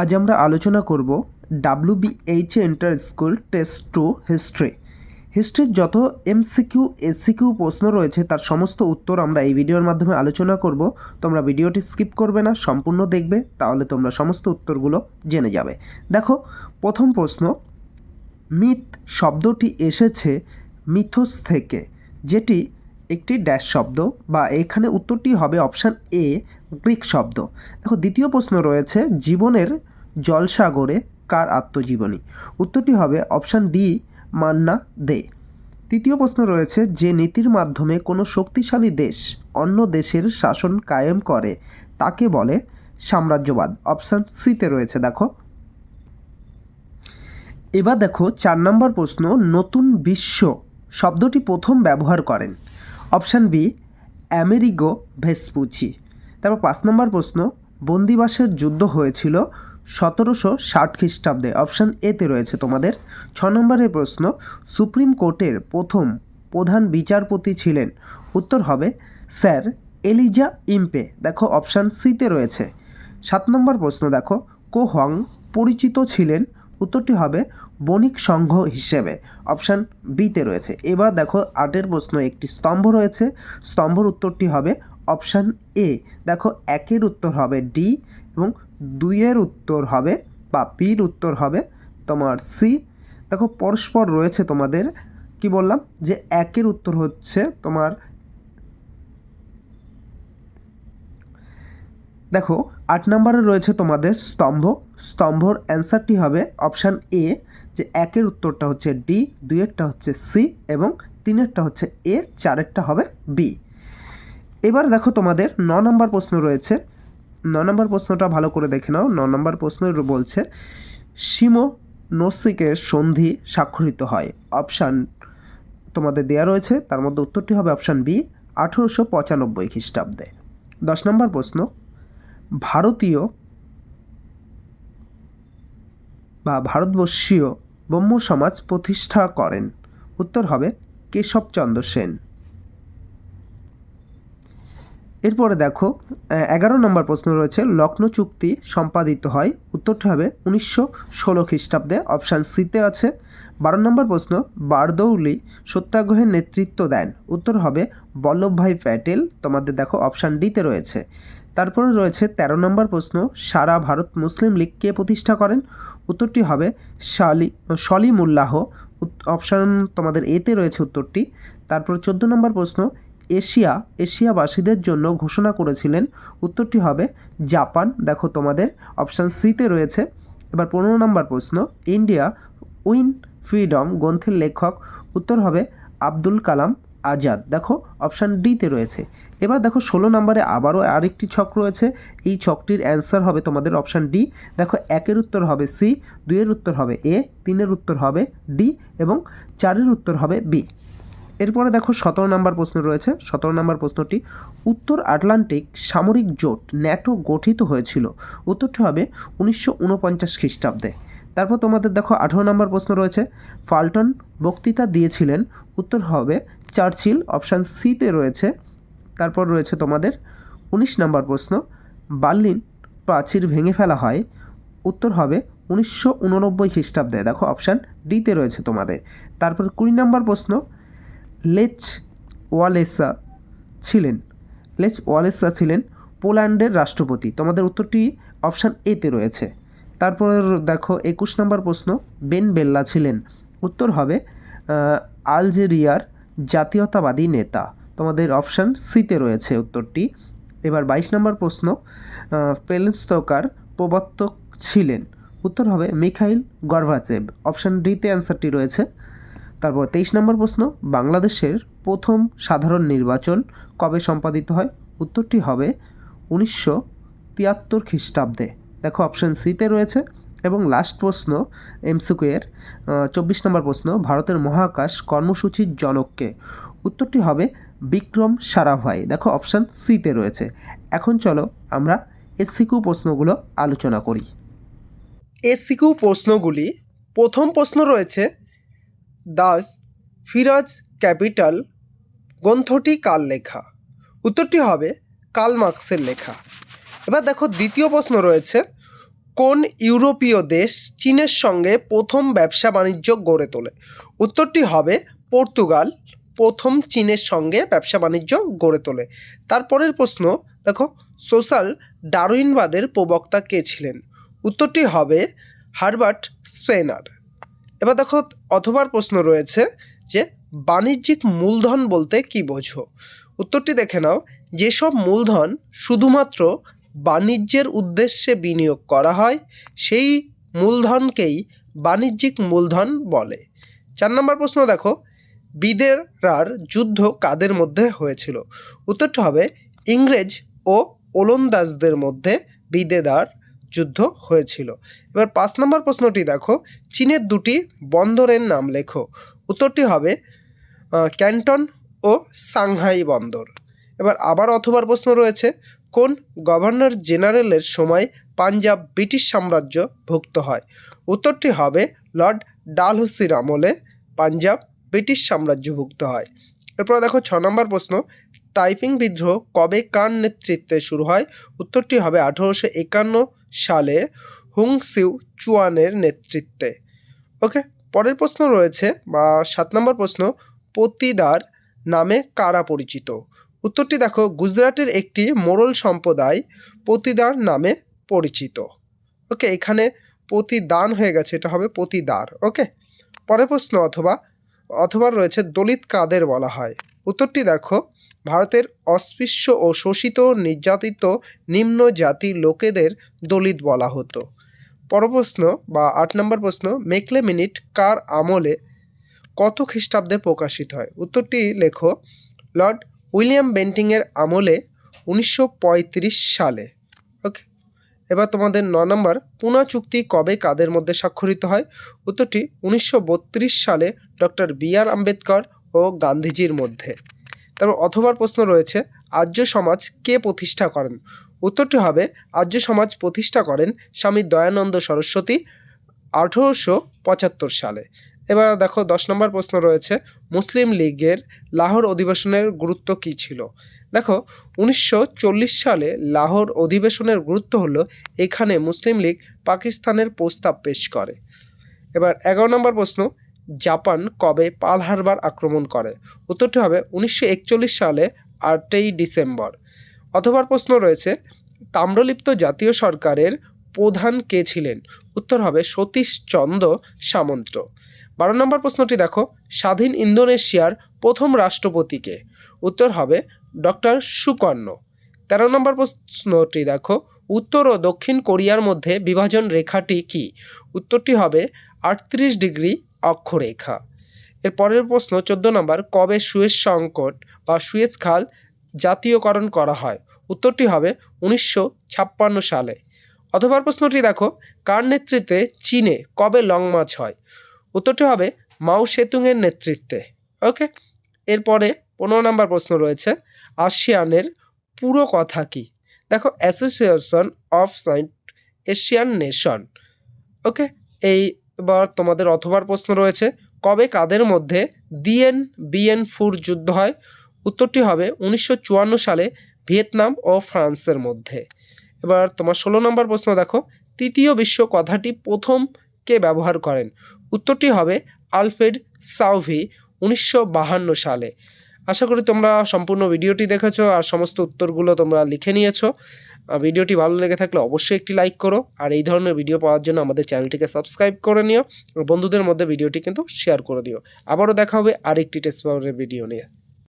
আজ আমরা আলোচনা করব WBH inter school test to history হিস্ট্রির যত এমসিকিউ এসিকিউ প্রশ্ন রয়েছে, তার সমস্ত উত্তর আমরা এই ভিডিওর মাধ্যমে আলোচনা করব। তোমরা ভিডিওটি স্কিপ করবে না, সম্পূর্ণ দেখবে, তাহলে তোমরা সমস্ত উত্তরগুলো জেনে যাবে। দেখো, প্রথম প্রশ্ন, মিথ শব্দটি এসেছে মিথোস থেকে, যেটি একটি ড্যাশ শব্দ, বা এখানে উত্তরটি হবে অপশান এ গ্রিক শব্দ। দেখো, দ্বিতীয় প্রশ্ন রয়েছে, জীবনের জলসাগরে কার আত্মজীবনী? উত্তরটি হবে অপশান ডি, মান্না দে। তৃতীয় প্রশ্ন রয়েছে, যে নীতির মাধ্যমে কোনো শক্তিশালী দেশ অন্য দেশের শাসন কায়েম করে, তাকে বলে সাম্রাজ্যবাদ। অপশান সিতে রয়েছে, দেখো। এবার দেখো, চার নম্বর প্রশ্ন, নতুন বিশ্ব শব্দটি প্রথম ব্যবহার করেন। Option B Amerigo Vespucci. তারপর পাঁচ নম্বর প্রশ্ন, বন্দিবাসের যুদ্ধ হয়েছিল সতেরোশো ষাট খ্রিস্টাব্দে। অপশান এতে রয়েছে তোমাদের। ছ নম্বরের প্রশ্ন, সুপ্রিম কোর্টের প্রথম প্রধান বিচারপতি ছিলেন। উত্তর হবে, স্যার এলিজা ইম্পে। দেখো অপশান সিতে রয়েছে। সাত নম্বর প্রশ্ন, দেখো কোহং পরিচিত ছিলেন? উত্তরটি হবে, বণিক সংঘ হিসেবে। অপশান বিতে রয়েছে। এবার দেখো আটের প্রশ্ন, একটি স্তম্ভ রয়েছে। স্তম্ভর উত্তরটি হবে অপশান এ। দেখো, একের উত্তর হবে ডি এবং দুইয়ের উত্তর হবে বা পির উত্তর হবে তোমার সি। দেখো, পরস্পর রয়েছে তোমাদের, কি বললাম? যে একের উত্তর হচ্ছে তোমার দেখো, আট নম্বরে রয়েছে তোমাদের স্তম্ভ। স্তম্ভর অ্যান্সারটি হবে অপশান এ, যে একের উত্তরটা হচ্ছে ডি, দুইয়েরটা হচ্ছে সি এবং তিনেরটা হচ্ছে এ, চারেরটা হবে বি। এবার দেখো তোমাদের ন নম্বর প্রশ্ন রয়েছে। ন নম্বর প্রশ্নটা ভালো করে দেখে নাও। ন নম্বর প্রশ্ন বলছে সিমো নসিকের সন্ধি স্বাক্ষরিত হয়। অপশান তোমাদের দেয়া রয়েছে। তার মধ্যে উত্তরটি হবে অপশান বি, আঠেরোশো পঁচানব্বই খ্রিস্টাব্দে। দশ নম্বর প্রশ্ন, ভারতীয় বা ভারতবর্ষীয় ব্রহ্ম সমাজ প্রতিষ্ঠা করেন? উত্তর হবে কেশবচন্দ্র সেন। এরপরে দেখো এগারো নম্বর প্রশ্ন রয়েছে লক্ষ্ণৌ চুক্তি সম্পাদিত হয়। উত্তরটি হবে উনিশশো ষোলো খ্রিস্টাব্দে, অপশান সিতে আছে। বারো নম্বর প্রশ্ন, বারদৌলি সত্যাগ্রহের নেতৃত্ব দেন। উত্তর হবে বল্লভভাই প্যাটেল, তোমাদের দেখো অপশান ডিতে রয়েছে। তারপরে রয়েছে ১৩ নম্বর প্রশ্ন, সারা ভারত মুসলিম লীগ কে প্রতিষ্ঠা করেন? উত্তরটি হবে শালি সলিমুল্লাহ অপশান তোমাদের এতে রয়েছে উত্তরটি। তারপর চোদ্দ নম্বর প্রশ্ন এশিয়া, এশিয়াবাসীদের জন্য ঘোষণা করেছিলেন। উত্তরটি হবে জাপান। দেখো তোমাদের অপশান সিতে রয়েছে। এবার পনেরো নম্বর প্রশ্ন, ইন্ডিয়া উইন ফ্রিডম গ্রন্থের লেখক। উত্তর হবে আব্দুল কালাম আজাদ। দেখো অপশান ডিতে রয়েছে। এবার দেখো ষোলো নম্বরে আবারও আরেকটি ছক রয়েছে। এই ছকটির অ্যান্সার হবে তোমাদের অপশান ডি দেখো একের উত্তর হবে সি দুইয়ের উত্তর হবে এ তিনের উত্তর হবে ডি এবং চারের উত্তর হবে বি এরপরে দেখো সতেরো নম্বর প্রশ্ন রয়েছে। সতেরো নম্বর প্রশ্নটি, উত্তর আটলান্টিক সামরিক জোট ন্যাটো গঠিত হয়েছিল। উত্তরটি হবে উনিশশো উনপঞ্চাশ খ্রিস্টাব্দে। তারপর তোমাদের দেখো আঠেরো নম্বর প্রশ্ন রয়েছে। ফাল্টন বক্তৃতা দিয়েছিলেন। উত্তর হবে চার্চিল, অপশান সিতে রয়েছে। তারপর রয়েছে তোমাদের উনিশ নম্বর প্রশ্ন, বার্লিন প্রাচীর ভেঙে ফেলা হয়। উত্তর হবে উনিশশো উননব্বই খ্রিস্টাব্দে। দেখো অপশান ডিতে রয়েছে তোমাদের। তারপর কুড়ি নম্বর প্রশ্ন লেচ ওয়ালেসা ছিলেন। লেচ ওয়ালেসা ছিলেন পোল্যান্ডের রাষ্ট্রপতি। তোমাদের উত্তরটি অপশান এতে রয়েছে। তারপর দেখো, একুশ নম্বর প্রশ্ন। বেন বেল্লা ছিলেন। উত্তর হবে আলজেরিয়ার জাতীয়তাবাদী নেতা। তোমাদের অপশান সিতে রয়েছে উত্তরটি। এবার বাইশ নম্বর প্রশ্ন পেলেস্তকার প্রবর্তক ছিলেন। উত্তর হবে, মিখাইল গর্ভাচেব অপশান ডিতে অ্যান্সারটি রয়েছে। তারপর তেইশ নম্বর প্রশ্ন, বাংলাদেশের প্রথম সাধারণ নির্বাচন কবে সম্পাদিত হয়? উত্তরটি হবে উনিশশো তিয়াত্তর খ্রিস্টাব্দে। দেখো অপশান সিতে রয়েছে। এবং লাস্ট প্রশ্ন এমসিকুয়ের চব্বিশ নম্বর প্রশ্ন, ভারতের মহাকাশ কর্মসূচির জনককে। উত্তরটি হবে বিক্রম সারাভাই। দেখো অপশান সিতে রয়েছে। এখন চলো আমরা এসসিকিউ প্রশ্নগুলো আলোচনা করি। এসসিকিউ প্রশ্নগুলি, প্রথম প্রশ্ন রয়েছে দাস ফিরাজ ক্যাপিটাল গ্রন্থটি কার লেখা? উত্তরটি হবে কাল মার্কসের লেখা। এবার দেখো দ্বিতীয় প্রশ্ন রয়েছে, কোন ইউরোপীয় দেশ চীনের সঙ্গে প্রথম ব্যবসা বাণিজ্য গড়ে তোলে? উত্তরটি হবে পর্তুগাল, প্রথম চীনের সঙ্গে ব্যবসা বাণিজ্য গড়ে তোলে। তারপরের প্রশ্ন, দেখো সোশ্যাল ডারউইনবাদের প্রবক্তা কে ছিলেন? উত্তরটি হবে হারবার্ট স্পেনার। এবার দেখো অথবার প্রশ্ন রয়েছে যে, বাণিজ্যিক মূলধন বলতে কি বোঝো? উত্তরটি দেখে নাও। যেসব মূলধন শুধুমাত্র বাণিজ্যের উদ্দেশ্যে বিনিয়োগ করা হয়, সেই মূলধনকেই বাণিজ্যিক মূলধন বলে। চার নম্বর প্রশ্ন দেখো, বিদেরার যুদ্ধ কাদের মধ্যে হয়েছিল? উত্তরটি হবে ইংরেজ ও ওলন্দাজদের মধ্যে বিদেদার যুদ্ধ হয়েছিল। এবার পাঁচ নম্বর প্রশ্নটি দেখো। চীনের দুটি বন্দরের নাম লেখো। উত্তরটি হবে ক্যান্টন ও সাংহাই বন্দর। এবার আবার অথবার প্রশ্ন রয়েছে, কোন গভর্নর জেনারেলের সময় পাঞ্জাব ব্রিটিশ সাম্রাজ্য ভুক্ত হয়? উত্তরটি হবে, লর্ড ডালহৌসির আমলে পাঞ্জাব ব্রিটিশ সাম্রাজ্যভুক্ত হয়। এরপর দেখো ছ নম্বর প্রশ্ন টাইপিং বিদ্রোহ কবে কার নেতৃত্বে শুরু হয়? উত্তরটি হবে আঠারোশো একান্ন সালে হুং সিউ চুয়ানের নেতৃত্বে। ওকে পরের প্রশ্ন রয়েছে, বা সাত নম্বর প্রশ্ন, পতিদার নামে কারা পরিচিত? উত্তরটি দেখো, গুজরাটের একটি মোরল সম্প্রদায় পতিদার নামে পরিচিত। ওকে এখানে প্রতিদান হয়ে গেছে, এটা হবে প্রতিদার ওকে পরের প্রশ্ন অথবা অথবা রয়েছে দলিত কাদের বলা হয়? উত্তরটি দেখো। ভারতের অস্পৃশ্য ও শোষিত নির্যাতিত নিম্ন জাতির লোকেদের দলিত বলা হতো। পর প্রশ্ন বা আট নম্বর প্রশ্ন মেকলে মিনিট কার আমলে কত খ্রিস্টাব্দে প্রকাশিত হয়? উত্তরটি লেখো, লর্ড উইলিয়াম বেন্টিংয়ের আমলে উনিশশো পঁয়ত্রিশ সালে। ওকে, এবার তোমাদের ন নম্বর, পুনা চুক্তি কবে কাদের মধ্যে স্বাক্ষরিত হয়? উত্তরটি উনিশশো বত্রিশ সালে ডক্টর বি আর আম্বেদকর ও গান্ধীজির মধ্যে। তারপর অথবার প্রশ্ন রয়েছে, আর্য সমাজ কে প্রতিষ্ঠা করেন? উত্তরটি হবে, আর্য সমাজ প্রতিষ্ঠা করেন স্বামী দয়ানন্দ সরস্বতী আঠেরোশো পঁচাত্তর সালে। এবার দেখো, দশ নম্বর প্রশ্ন রয়েছে, মুসলিম লীগের লাহোর অধিবেশনের গুরুত্ব কী ছিল? দেখো, উনিশশো চল্লিশ সালে লাহোর অধিবেশনের গুরুত্ব হলো, এখানে মুসলিম লীগ পাকিস্তানের প্রস্তাব পেশ করে। এবার এগারো নম্বর প্রশ্ন জাপান কবে পাল হারবার আক্রমণ করে? উত্তরটি হবে উনিশশো একচল্লিশ সালে, আটই ডিসেম্বর। অথবা প্রশ্ন রয়েছে, তাম্রলিপ্ত জাতীয় সরকারের প্রধান কে ছিলেন? উত্তর হবে সতীশ চন্দ্র সামন্ত। বারো নম্বর প্রশ্নটি দেখো, স্বাধীন ইন্দোনেশিয়ার প্রথম রাষ্ট্রপতিকে উত্তর হবে ডক্টর সুকর্ণ। তেরো নম্বর প্রশ্নটি দেখো, উত্তর ও দক্ষিণ কোরিয়ার মধ্যে বিভাজন রেখাটি কি? উত্তরটি হবে আটত্রিশ ডিগ্রি অক্ষরেখা। এর পরের প্রশ্ন, চোদ্দ নম্বর, কবে সুয়েজ সংকট বা সুয়েজ খাল জাতীয়করণ করা হয়? উত্তরটি হবে উনিশশো ছাপ্পান্ন সালে। অথবা প্রশ্নটি দেখো, কার নেতৃত্বে চীনে কবে লং মার্চ হয়? উত্তরটি হবে মাও সেতুংয়ের নেতৃত্বে। ওকে? এরপরে পনেরো নম্বর প্রশ্ন রয়েছে, আসিয়ানের পুরো কথা কি? দেখো, association of southeast Asian nation. Okay? এই এবার তোমাদের অথবার প্রশ্ন রয়েছে, কবে কাদের মধ্যে দিয়েন বিয়েন ফুর যুদ্ধ হয়? উত্তরটি হবে উনিশশো চুয়ান্ন সালে ভিয়েতনাম ও ফ্রান্সের মধ্যে। এবার তোমার ষোলো নম্বর প্রশ্ন দেখো, তৃতীয় বিশ্ব কথাটি প্রথম কে ব্যবহার করেন? উত্তরটি হবে আলফ্রেড সাউভি উনিশশো সালে। আশা করি তোমরা সম্পূর্ণ ভিডিওটি দেখেছ আর সমস্ত উত্তরগুলো তোমরা লিখে নিয়েছো। ভিডিওটি ভালো লেগে থাকলে অবশ্যই একটি লাইক করো। আর এই ধরনের ভিডিও পাওয়ার জন্য আমাদের চ্যানেলটিকে সাবস্ক্রাইব করে নিও। বন্ধুদের মধ্যে ভিডিওটি কিন্তু শেয়ার করে দিও। আবারও দেখা হবে আরেকটি টেস্ট পাওয়ারের ভিডিও নিয়ে।